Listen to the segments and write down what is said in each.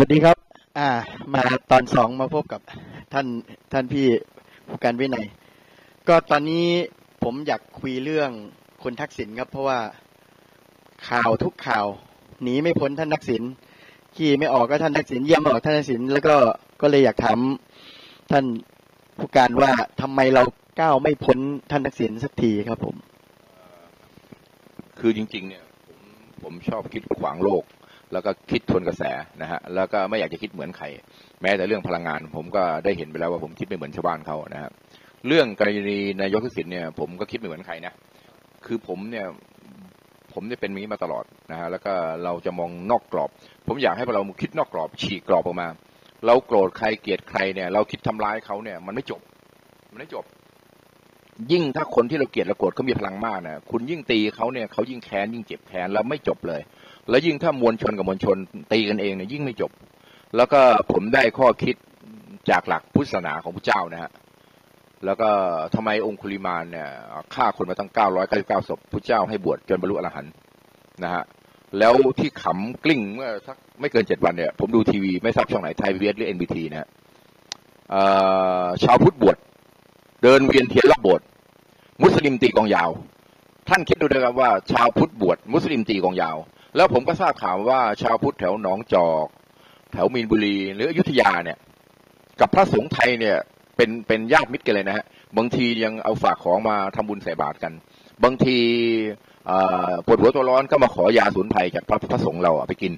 วัสดีครับ อ่า มาตอนสองมาพบกับท่านท่านพี่ผู้การวินัย ก็ตอนนี้ผมอยากคุยเรื่องคุณทักษิณครับ เพราะว่าข่าวทุกข่าวหนีไม่พ้นท่านทักษิณขี่ไม่ออกก็ท่านทักษิณเยี่ยมไม่ออกท่านทักษิณแล้วก็ก็เลยอยากถามท่านผู้การว่าทำไมเราก้าวไม่พ้นท่านทักษิณสักทีครับผม คือจริง ๆ เนี่ย ผมผมชอบคิดขวางโลก แล้วก็คิดทวนกระแสนะฮะแล้วก็ไม่อยากจะคิดเหมือนใครแม้แต่เรื่องพลังงาน ผมก็ได้เห็นไปแล้วว่าผมคิดไม่เหมือนชาวบ้านเขานะฮะเรื่องกรณีนายกทักษิณเนี่ย ผมก็คิดไม่เหมือนใครนะคือผมเนี่ยผมเนี่ยเป็นอย่างนี้มาตลอดนะฮะแล้วก็เราจะมองนอกกรอบ ผมอยากให้พวกเราคิดนอกกรอบ ฉีกกรอบออกมา เราโกรธใครเกลียดใครเนี่ย เราคิดทำร้ายเขาเนี่ย มันไม่จบ มันไม่จบ ยิ่งถ้าคนที่เราเกลียดเราโกรธเขามีพลังมากนะคุณยิ่งตีเขาเนี่ยเขายิ่งแค้นยิ่งเจ็บแค้นแล้วไม่จบเลย แล้วยิ่งถ้ามวลชนกับมวลชนตีกันเองเนี่ยยิ่งไม่จบ แล้วก็ผมได้ข้อคิดจากหลักพุทธศาสนาของพระเจ้านะฮะแล้วก็ทำไมองคุลิมานเนี่ยฆ่าคนมาตั้ง 999ศพพระเจ้าให้บวชจนบรรลุอรหันต์นะฮะแล้วที่ขำกลิ้งเมื่อสักไม่เกินเจ็ดวันเนี่ยผมดูทีวีไม่ทราบช่องไหนไทยวีเอสหรือเอ็นบีทีนะฮะชาวพุทธบวชเดินเวียนเทียนรอบโบสถ์มุสลิมตีกองยาว ท่านคิดดูนะครับว่าชาวพุทธบวชมุสลิมตีกองยาว แล้วผมก็ทราบข่าวว่าชาวพุทธแถวหนองจอก แถวมีนบุรีหรืออยุธยาเนี่ย กับพระสงฆ์ไทยเนี่ยเป็นเป็นญาติมิตรกันเลยนะฮะบางทียังเอาฝากของมาทำบุญใส่บาตรกัน บางทีปวดหัวตัวร้อนก็มาขอยาสูนไพรจากพระพระสงฆ์เราไปกิน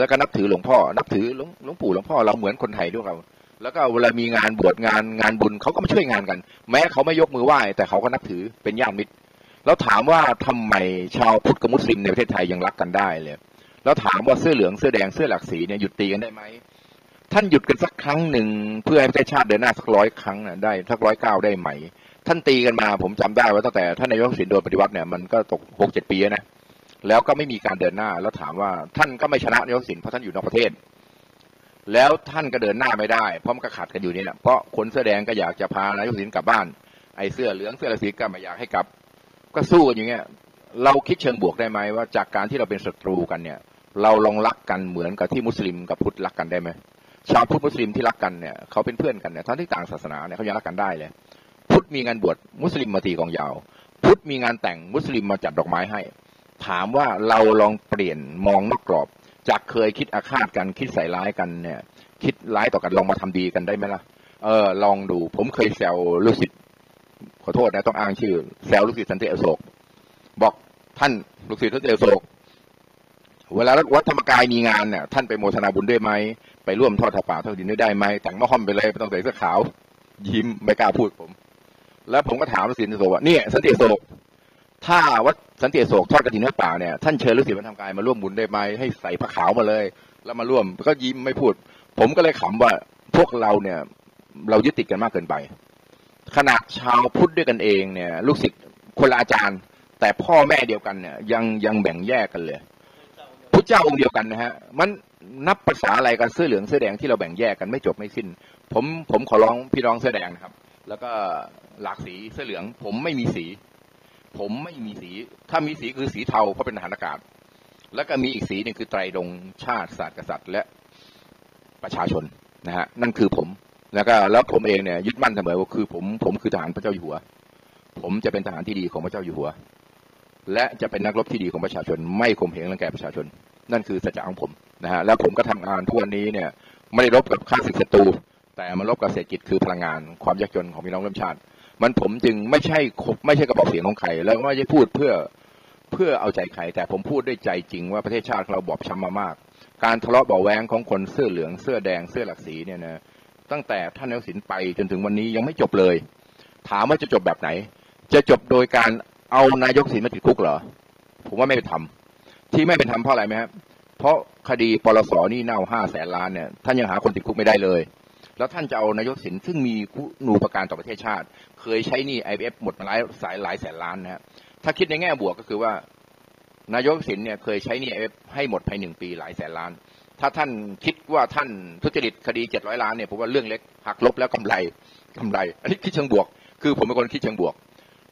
แล้วก็นับถือหลวงพ่อ นับถือหลวงหลวงปู่หลวงพ่อเราเหมือนคนไทยด้วยเราแล้วก็เวลามีงานบวชงานงานบุญเขาก็มาช่วยงานกัน แม้เขาไม่ยกมือไหว้แต่เขาก็นับถือเป็นญาติมิตร แล้วถามว่าทำไมชาวพุทธกับมุสลิมในประเทศไทยยังรักกันได้เลย แล้วถามว่าเสื้อเหลืองเสื้อแดงเสื้อหลักสีเนี่ยหยุดตีกันได้ไหมท่านหยุดกันสักครั้งหนึ่งเพื่อให้ประเทศชาติเดินหน้าสักร้อยครั้งนะได้สักร้อยเก้าได้ไหม ท่านตีกันมาผมจำได้ว่าตั้งแต่ท่านนายกสินโดนปฏิวัติเนี่ยมันก็ตกหกเจ็ดปีนะแล้วก็ไม่มีการเดินหน้าแล้วถามว่าท่านก็ไม่ชนะนายกสินเพราะท่านอยู่นอกประเทศ แล้วท่านก็เดินหน้าไม่ได้เพราะมันก็ขัดกันอยู่นี่แหละเพราะคนเสื้อแดงก็อยากจะพานายกสินกลับบ้านไอ้เสื้อเหลืองเสื้อสีก็ไม่อยากให้กลับ ก็สู้กันอย่างเงี้ยเราคิดเชิงบวกได้ไหมว่าจากการที่เราเป็นศัตรูกันเนี่ย เราลองรักกันเหมือนกับที่มุสลิมกับพุทธรักกันได้ไหมชาวพุทธมุสลิมที่รักกันเนี่ยเขาเป็นเพื่อนกันเนี่ยทั้งที่ต่างศาสนาเนี่ยเขายังรักกันได้เลยพุทธมีงานบวชมุสลิมมาตีกองยาว พุทธมีงานแต่งมุสลิมมาจัดดอกไม้ให้ ถามว่าเราลองเปลี่ยนมองนอกกรอบ จากเคยคิดอาฆาตกันคิดใส่ร้ายกันเนี่ย คิดร้ายต่อกันลองมาทำดีกันได้ไหมล่ะเออลองดูผมเคยแซวลูกศิษย์ อโทษนะต้องอ้างชื่อแซวลูกศิษย์สันติอโศก บอกท่านลูกศิษย์สันติอโศก เวลาวัดธรรมกายมีงานเนี่ยท่านไปโมทนาบุญด้วยไหมไปร่วมทอดถป่าทอดดินด้วยได้ไหมแต่งมะฮ่อมไปเลยไม่ต้องใส่เสื้อขาว ยิ้มไม่กล้าพูดผม แล้วผมก็ถามลูกศิษย์สันติอโศกว่าเนี่ยสันติอโศกถ้าวัดสันติโศกทอดกระถิ่นทอดป่าเนี่ยท่านเชิญลูกศิษย์มาทำกายมาร่วมบุญได้ไหมให้ใส่ผ้าขาวมาเลย แล้วมาร่วมก็ยิ้มไม่พูด ผมก็เลยขำว่าพวกเราเนี่ย เรายึดติดกันมากเกินไป ขนาดชาวพุทธด้วยกันเองเนี่ย ลูกศิษย์คนละอาจารย์ แต่พ่อแม่เดียวกันเนี่ย ยังยังแบ่งแยกกันเลยพุทธเจ้าองค์เดียวกันนะฮะ มันนับภาษาอะไรกันเสื้อเหลืองเสื้อแดงที่เราแบ่งแยกกันไม่จบไม่สิ้น ผมผมขอร้องพี่น้องเสื้อแดงนะครับ แล้วก็หลากสีเสื้อเหลือง ผมไม่มีสี ผมไม่มีสี ถ้ามีสีคือสีเทาเพราะเป็นทหารอากาศ แล้วก็มีอีกสีหนึ่งคือไตรรงชาติศาสตร์กษัตริย์ และประชาชนนะฮะนั่นคือผม แล้วก็แล้วผมเองเนี่ยยึดมั่นเสมอว่าคือผมผมคือทหารพระเจ้าอยู่หัว ผมจะเป็นทหารที่ดีของพระเจ้าอยู่หัว และจะเป็นนักรบที่ดีของประชาชน ไม่ข่มเหงรังแกประชาชน นั่นคือสัจจะของผมนะฮะแล้วผมก็ทำงานทุกวันนี้เนี่ยไม่ได้รบกับข้าศึกศัตรูแต่มารบกับเศรษฐกิจคือพลังงานความยากจนของพี่น้องร่วมชาติ มันผมจึงไม่ใช่ไม่ใช่กระบอกเสียงของใครแล้วไม่ใช่พูดเพื่อเพื่อเอาใจใครแต่ผมพูดด้วยใจจริงว่าประเทศชาติเราบอบช้ำมามาก การทะเลาะเบาแวงของคนเสื้อเหลืองเสื้อแดงเสื้อหลักสีเนี่ยนะ ตั้งแต่ท่านนายกสินไปจนถึงวันนี้ยังไม่จบเลย ถามว่าจะจบแบบไหน จะจบโดยการเอานายกสินมาติดคุกเหรอ ผมว่าไม่เป็นธรรมที่ไม่เป็นธรรมเพราะอะไรไหมครับเพราะคดีปลสนี่เน่าห้าแสนล้านเนี่ยท่านยังหาคนติดคุกไม่ได้เลย แล้วท่านจะเอานายกสินซึ่งมีคุณูปการต่อประเทศชาติ เคยใช้นี่ไอเอฟหมดมาหลายสายหลายแสนล้านนะฮะถ้าคิดในแง่บวกก็คือว่านายกสินเนี่ยเคยใช้นี่ไอเอฟให้หมดภายหนึ่งปีหลายแสนล้าน ถ้าท่านคิดว่าท่านทุจริตคดีเจ็ดร้อยล้านเนี่ยผมว่าเรื่องเล็กหักลบแล้วกำไรกำไร อันนี้คิดเชิงบวก คือผมเป็นคนคิดเชิงบวก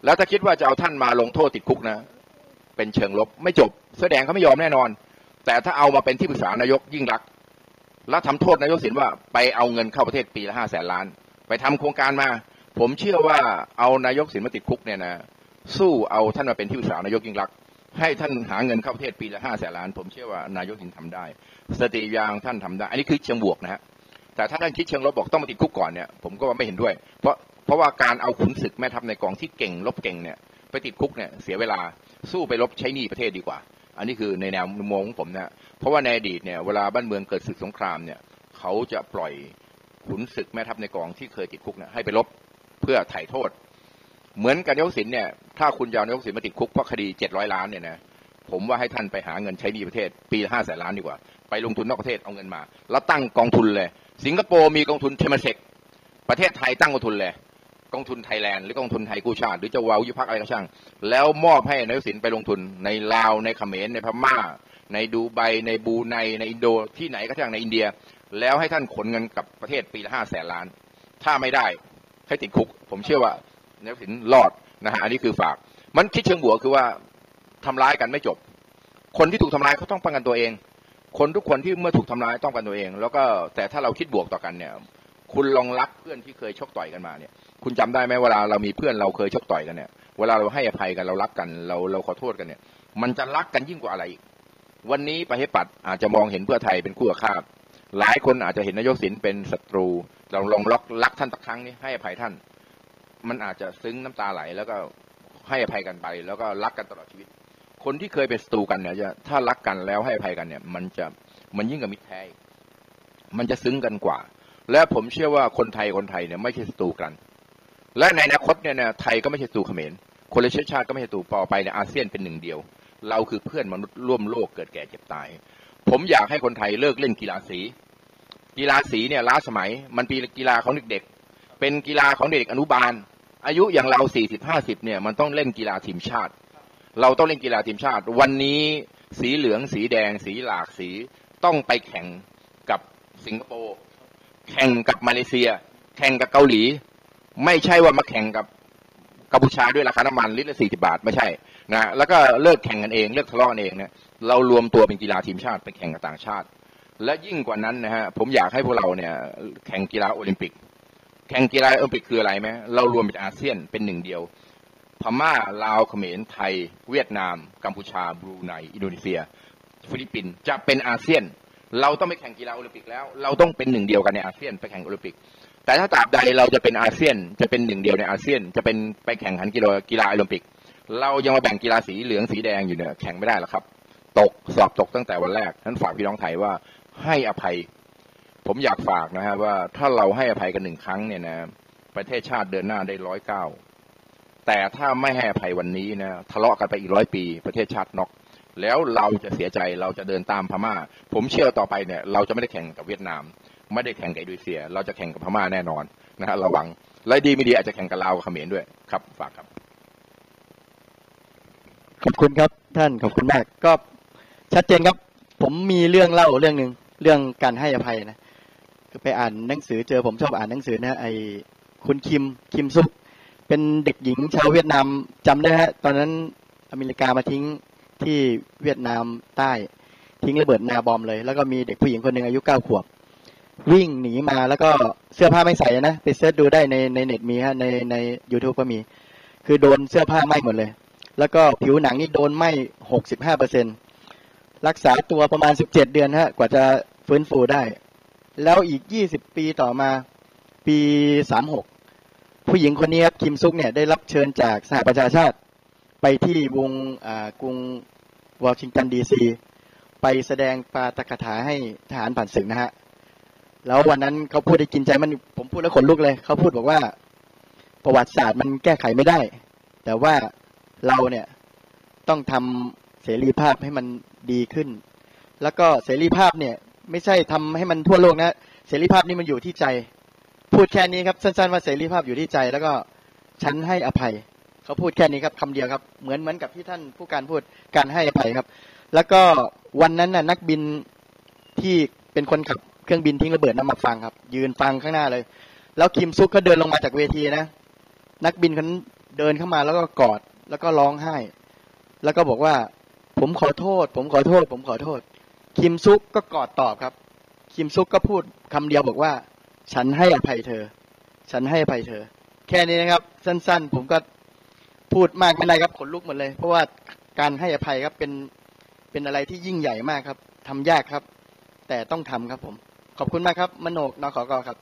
แล้วถ้าคิดว่าจะเอาท่านมาลงโทษติดคุกนะ เป็นเชิงลบไม่จบแสดงเขาไม่ยอมแน่นอน แต่ถ้าเอามาเป็นที่ปรึกษานายกยิ่งรัก แล้วทำโทษนายกสินว่าไปเอาเงินเข้าประเทศปีละห้าแสนล้าน ไปทำโครงการมา ผมเชื่อว่าเอานายกสินมาติดคุกเนี่ยนะสู้เอาท่านมาเป็นที่ปรึกษานายกยิ่งรัก ให้ท่านหาเงินเข้าประเทศปีละห้าแสนล้าน ผมเชื่อว่านายกสินทำได้ สติยางท่านทำได้ อันนี้คือเชิงบวกนะฮะแต่ถ้าท่านคิดเชิงลบบอกต้องมาติดคุกก่อนเนี่ยผมก็ว่าไม่เห็นด้วย เพราะเพราะว่าการเอาขุนศึกแม่ทัพในกองที่เก่งลบเก่งเนี่ยไปติดคุกเนี่ยเสียเวลาสู้ไปลบใช้หนี้ประเทศดีกว่า อันนี้คือในแนวมุมมองของผมนะเพราะว่าในอดีตเนี่ยเวลาบ้านเมืองเกิดศึกสงครามเนี่ยเขาจะปล่อยขุนศึกแม่ทัพในกองที่เคยติดคุกเนี่ยให้ไปลบเพื่อไถ่โทษ เหมือนกันายกสินเนี่ย ถ้าคุณยาวนายกสินมาติดคุกเพราะคดีเจ็ดร้อยล้านเนี่ยนะผมว่าให้ท่านไปหาเงินใช้หนี้ประเทศ ปีละห้าแสนล้านดีกว่า ไปลงทุนนอกประเทศเอาเงินมา แล้วตั้งกองทุนเลย สิงคโปร์มีกองทุนเทมเซกประเทศไทยตั้งกองทุนเลยกองทุนไทยแลนด์หรือกองทุนไทยกู้ชาติหรือจะวาวุพักอะไรก็ช่าง แล้วมอบให้นายกสินไปลงทุนในลาวในเขมรในพม่า ในดูไบในบูไนในอินโดที่ไหนก็ช่างในอินเดีย แล้วให้ท่านขนเงินกับประเทศปีละห้าแสนล้าน ถ้าไม่ได้ให้ติดคุก ผมเชื่อว่านายกสินรอด นะฮะอันนี้คือฝาก มันคิดเชิงบวกคือว่าทำร้ายกันไม่จบ คนที่ถูกทำร้ายเขาต้องป้องกันตัวเอง คนทุกคนที่เมื่อถูกทำร้ายต้องป้องกันตัวเอง แล้วก็แต่ถ้าเราคิดบวกต่อกันเนี่ย คุณลองรักเพื่อนที่เคยชกต่อยกันมาเนี่ย คุณจำได้ไหมเวลาเรามีเพื่อนเราเคยชกต่อยกันเนี่ย เวลาเราให้อภัยกันเรารักกันเราเราขอโทษกันเนี่ย มันจะรักกันยิ่งกว่าอะไรอีกวันนี้ประชาธิปัตอาจจะมองเห็นเพื่อไทยเป็นคู่อาฆาตหลายคนอาจจะเห็นนายกสินเป็นศัตรู เราลองล็อกรักท่านตักครั้งนี้ให้อภัยท่าน มันอาจจะซึ้งน้ำตาไหล แล้วก็ให้อภัยกันไป แล้วก็รักกันตลอดชีวิต คนที่เคยเป็นศัตรูกันเนี่ยจะถ้ารักกันแล้วให้อภัยกันเนี่ย มันจะมันยิ่งกับมิตรแท้มันจะซึ้งกันกว่า และผมเชื่อว่าคนไทยคนไทยเนี่ยไม่ใช่ศัตรูกัน และในอนาคตเนี่ยไทยก็ไม่ใช่ศัตรูเขมรคนละเชื้อชาติก็ไม่ใช่ศัตรูต่อไปในอาเซียนเป็นหนึ่งเดียว เราคือเพื่อนมนุษย์ร่วมโลกเกิดแก่เจ็บตาย ผมอยากให้คนไทยเลิกเล่นกีฬาสี กีฬาสีเนี่ยล้าสมัย มันป็นกีฬาของเด็กๆ เป็นกีฬาของเด็กอนุบาล อายุอย่างเราสี่สิบห้าสิบเนี่ยมันต้องเล่นกีฬาทีมชาติ เราต้องเล่นกีฬาทีมชาติ วันนี้สีเหลืองสีแดง สีหลากสีต้องไปแข่งกับสิงคโปร์แข่งกับมาเลเซีย แข่งกับเกาหลี ไม่ใช่ว่ามาแข่งกับกัมพูชาด้วยราคาน้ำมันลิตรละสี่สิบาทไม่ใช่นะแล้วก็เลิกแข่งกันเองเลิกทะเลาะกันเองเนี่ยเรารวมตัวเป็นกีฬาทีมชาติไปแข่งกับต่างชาติ และยิ่งกว่านั้นนะฮะผมอยากให้พวกเราเนี่ยแข่งกีฬาโอลิมปิก แข่งกีฬาโอลิมปิกคืออะไรไหมเรารวมเป็นอาเซียนเป็นหนึ่งเดียว พม่าลาวเขมรไทย เวียดนาม กัมพูชาบรูไนอินโดนีเซีย ฟิลิปปินส์จะเป็นอาเซียน เราต้องไปแข่งกีฬาโอลิมปิกแล้ว เราต้องเป็นหนึ่งเดียวกันในอาเซียนไปแข่งโอลิมปิก แต่ถ้าตราบใดเราจะเป็นอาเซียนจะเป็นหนึ่งเดียวในอาเซียน จะเป็นไปแข่งขันกีฬากีฬาโอลิมปิก เรายังมาแบ่งกีฬาสีเหลืองสีแดงอยู่เนี่ยแข่งไม่ได้หรอกครับ ตกสอบตกตั้งแต่วันแรกท่านฝากพี่น้องไทยว่าให้อภัย ผมอยากฝากนะฮะว่าถ้าเราให้อภัยกันหนึ่งครั้งเนี่ยนะ ประเทศชาติเดินหน้าได้ร้อยเก้าแต่ถ้าไม่ให้อภัยวันนี้นะทะเลาะกันไปอีกร้อยปี ประเทศชาติน็อกแล้วเราจะเสียใจเราจะเดินตามพม่า ผมเชื่อต่อไปเนี่ย เราจะไม่ได้แข่งกับเวียดนาม ไม่ได้แข่งกับอินโดนีเซีย เราจะแข่งกับพม่าแน่นอนนะฮะระวังและดีไม่ดีอาจจะแข่งกับลาวกับเขมรด้วยครับฝากครับ ขอบคุณครับท่านขอบคุณมากก็ชัดเจนครับ ผมมีเรื่องเล่าเรื่องหนึ่งเรื่องการให้อภัยนะ ไปอ่านหนังสือเจอผมชอบอ่านหนังสือนะไอคุณคิมคิมซุก เป็นเด็กหญิงชาวเวียดนามจำได้ฮะตอนนั้นอเมริกามาทิ้งที่เวียดนามใต้ ทิ้งระเบิดนาบอมเลย แล้วก็มีเด็กผู้หญิงคนหนึ่งอายุเก้าขวบ วิ่งหนีมาแล้วก็เสื้อผ้าไม่ใส่นะไปเสิร์ชดูได้ในในเน็ตมีฮะในใน YouTube ก็มี คือโดนเสื้อผ้าไหม้หมดเลย แล้วก็ผิวหนังนี่โดนไหม้หกสิบห้าเปอร์เซ็นรักษาตัวประมาณสิบเจ็ดเดือนฮะกว่าจะฟื้นฟูได้ แล้วอีกยี่สิบปีต่อมาปีสามหกผู้หญิงคนนี้ครับคิมซุกเนี่ยได้รับเชิญจากสหประชาชาติ ไปที่วงกรุงวอชิงตันดีซีไปแสดงปาตกถาให้ทหารผ่านศึกนะฮะแล้ววันนั้นเขาพูดได้กินใจมันผมพูดแล้วขนลุกเลย เขาพูดบอกว่าประวัติศาสตร์มันแก้ไขไม่ได้ แต่ว่าเราเนี่ยต้องทำเสรีภาพให้มันดีขึ้น แล้วก็เสรีภาพเนี่ย ไม่ใช่ทำให้มันทั่วโลกนะเสรีภาพนี่มันอยู่ที่ใจ พูดแค่นี้ครับสั้นๆว่าเสรีภาพอยู่ที่ใจ แล้วก็ฉันให้อภัยเขาพูดแค่นี้ครับคำเดียวครับ เหมือนเหมือนกับที่ท่านผู้การพูดการให้อภัยครับ แล้วก็วันนั้นน่ะนักบินที่เป็นคนขับเครื่องบินทิ้งระเบิดน้ำมาฟังครับ ยืนฟังข้างหน้าเลย แล้วคิมซุกก็เดินลงมาจากเวทีนะ นักบินคนนั้นเดินเข้ามาแล้วก็กอดแล้วก็ร้องไห้ แล้วก็บอกว่า ผมขอโทษ ผมขอโทษ ผมขอโทษ คิมซุกก็กอดตอบครับ คิมซุกก็พูดคำเดียวบอกว่า ฉันให้อภัยเธอ ฉันให้อภัยเธอ แค่นี้นะครับ สั้นๆ ผมก็พูดมากไม่ได้ครับขนลุกหมดเลย เพราะว่าการให้อภัยครับเป็นเป็นอะไรที่ยิ่งใหญ่มากครับทำยากครับ แต่ต้องทำครับผม ขอบคุณมากครับ มโนกนขกครับ